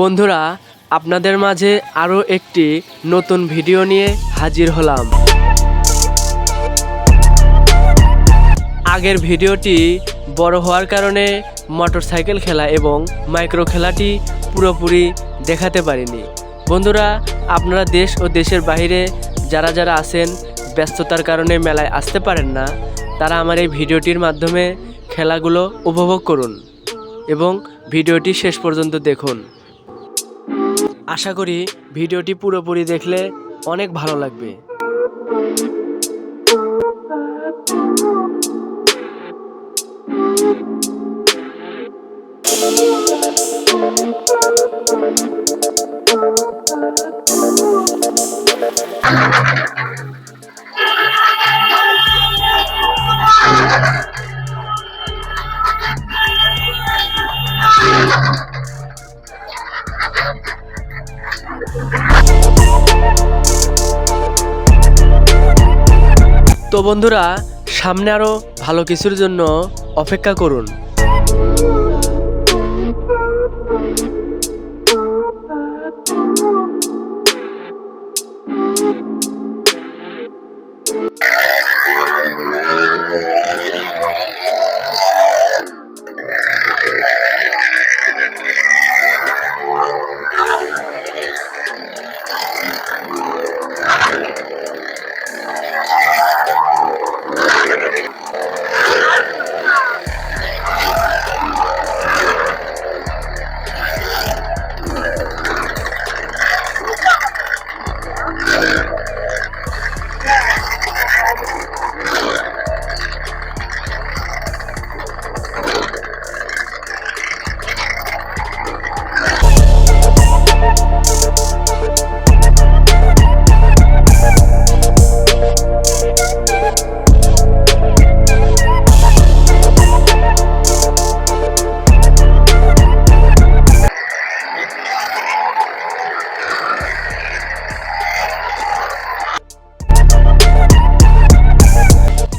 বন্ধুরা, আপনাদের মাঝে আরও একটি নতুন ভিডিও নিয়ে হাজির হলাম। আগের ভিডিওটি বড় হওয়ার কারণে মোটরসাইকেল খেলা এবং মাইক্রো খেলাটি পুরোপুরি দেখাতে পারিনি। বন্ধুরা, আপনারা দেশ ও দেশের বাইরে যারা যারা আছেন, ব্যস্ততার কারণে মেলায় আসতে পারেন না, তারা আমার এই ভিডিওটির মাধ্যমে খেলাগুলো উপভোগ করুন এবং ভিডিওটি শেষ পর্যন্ত দেখুন। আশা করি ভিডিওটি পুরোপুরি দেখলে অনেক ভালো লাগবে। তো বন্ধুরা সামনে আরও ভালো কিছুর জন্য অপেক্ষা করুন।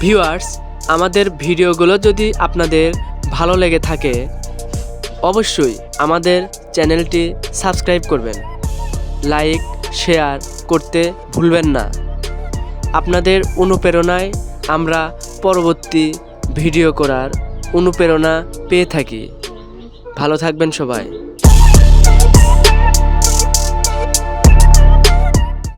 ভিউয়ার্স, আমাদের ভিডিওগুলো যদি আপনাদের ভালো লেগে থাকে, অবশ্যই আমাদের চ্যানেলটি সাবস্ক্রাইব করবেন। লাইক, শেয়ার করতে ভুলবেন না। আপনাদের অনুপ্রেরণায় আমরা পরবর্তী ভিডিও করার অনুপ্রেরণা পেয়ে থাকি। ভালো থাকবেন সবাই।